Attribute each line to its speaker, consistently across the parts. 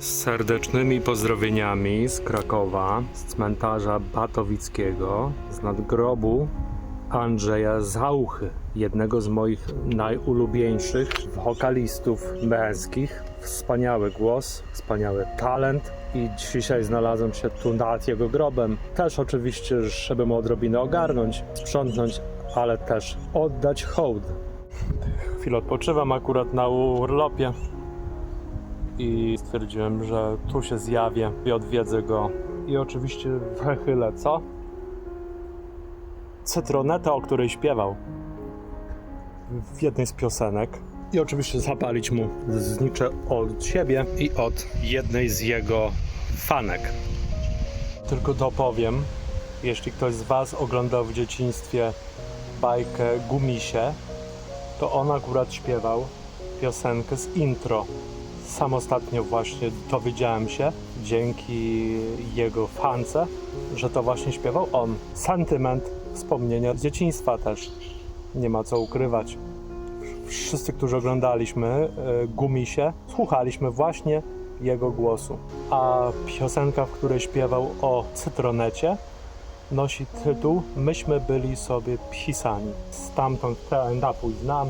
Speaker 1: Z serdecznymi pozdrowieniami z Krakowa, z cmentarza Batowickiego, z nadgrobu Andrzeja Zauchy, jednego z moich najulubieńszych wokalistów męskich. Wspaniały głos, wspaniały talent i dzisiaj znalazłem się tu nad jego grobem. Też oczywiście, żeby mu odrobinę ogarnąć, sprzątnąć, ale też oddać hołd. Chwilę odpoczywam akurat na urlopie i stwierdziłem, że tu się zjawię i odwiedzę go. I oczywiście wychylę, co? Cytronetę, o której śpiewał w jednej z piosenek. I oczywiście zapalić mu znicze od siebie i od jednej z jego fanek. Tylko dopowiem, jeśli ktoś z Was oglądał w dzieciństwie bajkę Gumisie, to on akurat śpiewał piosenkę z intro. Sam ostatnio właśnie dowiedziałem się, dzięki jego fance, że to właśnie śpiewał on. Sentyment, wspomnienia z dzieciństwa też. Nie ma co ukrywać. Wszyscy, którzy oglądaliśmy e, Gumisie, słuchaliśmy właśnie jego głosu. A piosenka, w której śpiewał o cytronecie, nosi tytuł Myśmy byli sobie pisani. Stamtąd ten napój znam,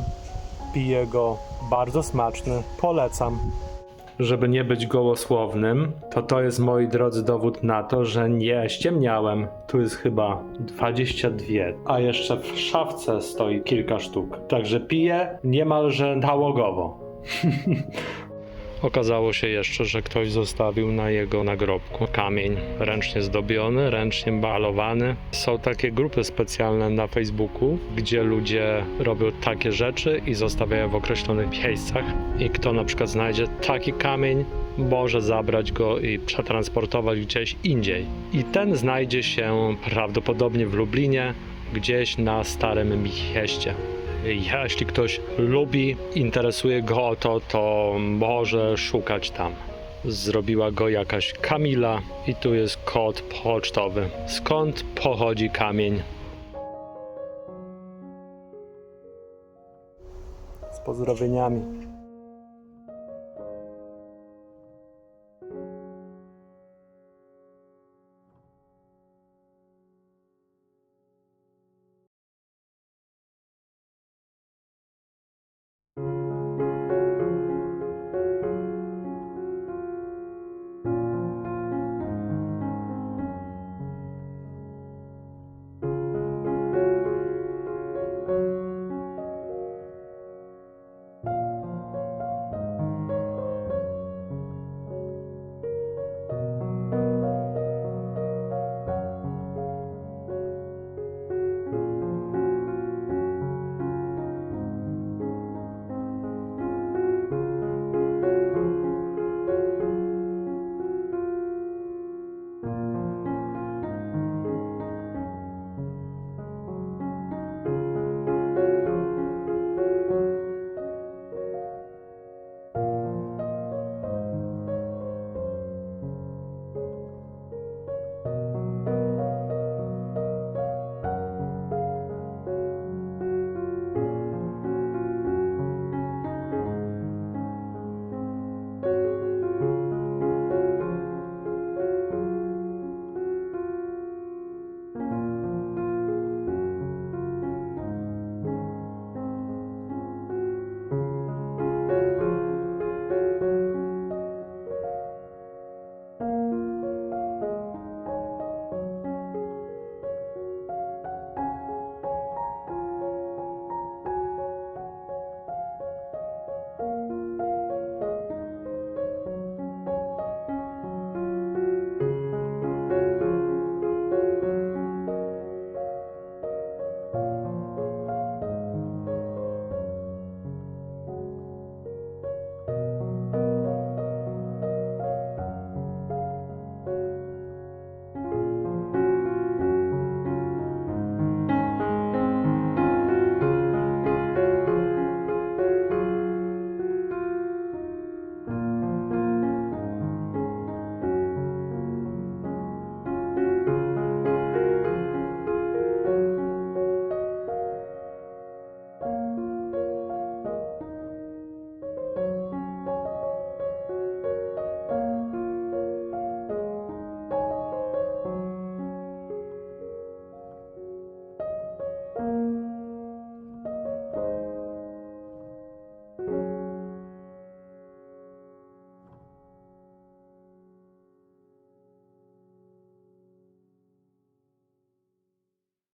Speaker 1: piję go, bardzo smaczny, polecam. Żeby nie być gołosłownym, to to jest moi drodzy dowód na to, że nie ściemniałem. Tu jest chyba 22, a jeszcze w szafce stoi kilka sztuk. Także piję niemalże nałogowo. Okazało się jeszcze, że ktoś zostawił na jego nagrobku kamień ręcznie zdobiony, ręcznie malowany. Są takie grupy specjalne na Facebooku, gdzie ludzie robią takie rzeczy i zostawiają w określonych miejscach. I kto na przykład znajdzie taki kamień, może zabrać go i przetransportować gdzieś indziej. I ten znajdzie się prawdopodobnie w Lublinie, gdzieś na Starym Mieście. Jeśli ktoś lubi, interesuje go to, to może szukać tam. Zrobiła go jakaś Kamila i tu jest kod pocztowy. Skąd pochodzi kamień? Z pozdrowieniami.